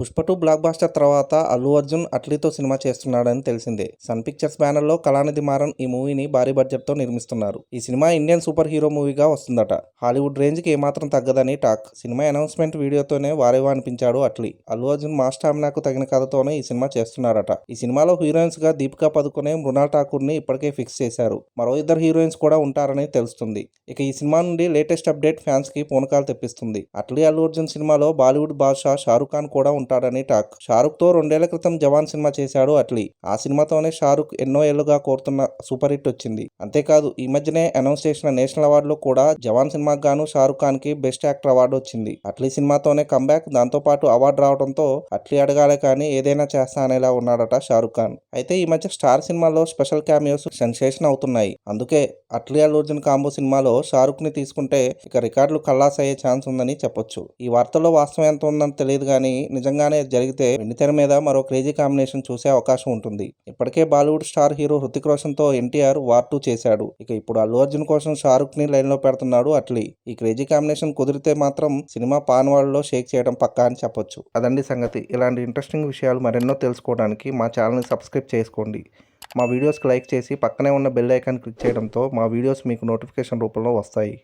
Pushpa two black buster తర్వాత Allu Arjun అట్లీతో cinema చేస్తున్నాడని తెలిసిందే. సన్ పిక్చర్స్ బ్యానర్లో కళానిధి మారన్ ఈ మూవీని భారీ బడ్జెట్తో నిర్మిస్తున్నారు. ఈ సినిమా ఇండియన్ సూపర్ హీరో మూవీగా వస్తుందట. హాలీవుడ్ రేంజ్కి ఏమాత్రం తగ్గదని టాక్. సినిమా అనౌన్స్మెంట్ వీడియోతోనే వారేవా అనిపించాడు అట్లీ. అల్లు అర్జున్ మా స్టామినాకు తగిన కథతోనే ఈ సినిమా చేస్తున్నారట ఈ సినిమాలో హీరోయిన్స్గా దీపికా పదుకునే మృణాల్ ఠాకూర్ని ఇప్పటికే ఫిక్స్ చేశారు. మరో ఇద్దరు హీరోయిన్స్ కూడా ఉంటారని తెలుస్తుంది. ఇక ఈ సినిమా నుండి లేటెస్ట్ అప్డేట్ ఫ్యాన్స్కి పూనకాలు తెప్పిస్తుంది. అట్లీ అల్లు అర్జున్ సినిమాలో బాలీవుడ్ బాద్షా షారుఖ్ ఖాన్ కూడా ఉంటాడని టాక్. షారుఖ్తో రెండేళ్ళ క్రితం జవాన్ సినిమా చేశాడు అట్లీ. ఆ సినిమాతోనే షారుఖ్ ఎన్నో ఏళ్ళుగా కోరుతున్న సూపర్ హిట్ వచ్చింది. అంతేకాదు ఈ మధ్యనే అనౌన్స్ చేసిన నేషనల్ అవార్డులో కూడా జవాన్ సినిమాకు గాను షారుఖ్ ఖాన్కి బెస్ట్ యాక్టర్ అవార్డు వచ్చింది. అట్లీ సినిమాతోనే కంబ్యాక్ దాంతో పాటు అవార్డు రావడంతో అట్లీ అడగాలే కానీ ఏదైనా చేస్తా అనేలా ఉన్నాడట షారుఖ్ ఖాన్. అయితే ఈ మధ్య స్టార్ సినిమాలో స్పెషల్ క్యామియోస్ సెన్సేషన్ అవుతున్నాయి. అందుకే అట్లీ అల్లు అర్జున్ కాంబో సినిమాలో షారుఖ్ని తీసుకుంటే ఇక రికార్డులు కల్లాస్ అయ్యే ఛాన్స్ ఉందని చెప్పొచ్చు. ఈ వార్తల్లో వాస్తవం ఎంత ఉందని తెలియదు కానీ నిజంగా నిజంగానే జరిగితే వెండితెర మీద మరో క్రేజీ కాంబినేషన్ చూసే అవకాశం ఉంటుంది. ఇప్పటికే బాలీవుడ్ స్టార్ హీరో హృతిక్ రోషన్తో ఎన్టీఆర్ వార్ టూ చేశాడు. ఇక ఇప్పుడు అల్లు అర్జున్ కోసం షారుఖ్ని లైన్లో పెడుతున్నాడు అట్లీ. ఈ క్రేజీ కాంబినేషన్ కుదిరితే మాత్రం సినిమా పాన్లో షేక్ చేయడం పక్కా అని చెప్పొచ్చు. అదండి సంగతి. ఇలాంటి ఇంట్రెస్టింగ్ విషయాలు మరెన్నో తెలుసుకోవడానికి మా ఛానల్ని సబ్స్క్రైబ్ చేసుకోండి. మా వీడియోస్కి లైక్ చేసి పక్కనే ఉన్న బెల్ ఐకాన్ క్లిక్ చేయడంతో మా వీడియోస్ మీకు నోటిఫికేషన్ రూపంలో వస్తాయి.